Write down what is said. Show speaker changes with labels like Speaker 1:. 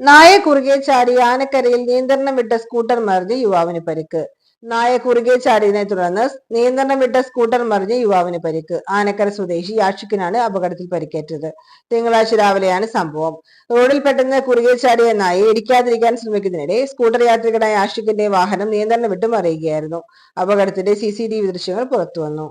Speaker 1: നായ കുറുകെ ചാടി ആനക്കരയിൽ നിയന്ത്രണം വിട്ട സ്കൂട്ടർ മറിഞ്ഞ് യുവാവിന് പരിക്ക്. നായ കുറുകെ ചാടിയതിനെ തുടർന്ന് നിയന്ത്രണം വിട്ട സ്കൂട്ടർ മറിഞ്ഞ് യുവാവിന് പരിക്ക്. ആനക്കര സ്വദേശി യാഷിക്കിനാണ് അപകടത്തിൽ പരിക്കേറ്റത്. തിങ്കളാഴ്ച രാവിലെയാണ് സംഭവം. റോഡിൽ പെട്ടെന്ന് കുറുകെ ചാടിയ നായ ഇടിക്കാതിരിക്കാൻ ശ്രമിക്കുന്നതിനിടെ സ്കൂട്ടർ യാത്രികനായ ആഷിഖിന്റെ വാഹനം നിയന്ത്രണം വിട്ട് മറിയുകയായിരുന്നു. അപകടത്തിന്റെ സി സി ടി വി ദൃശ്യങ്ങൾ പുറത്തുവന്നു.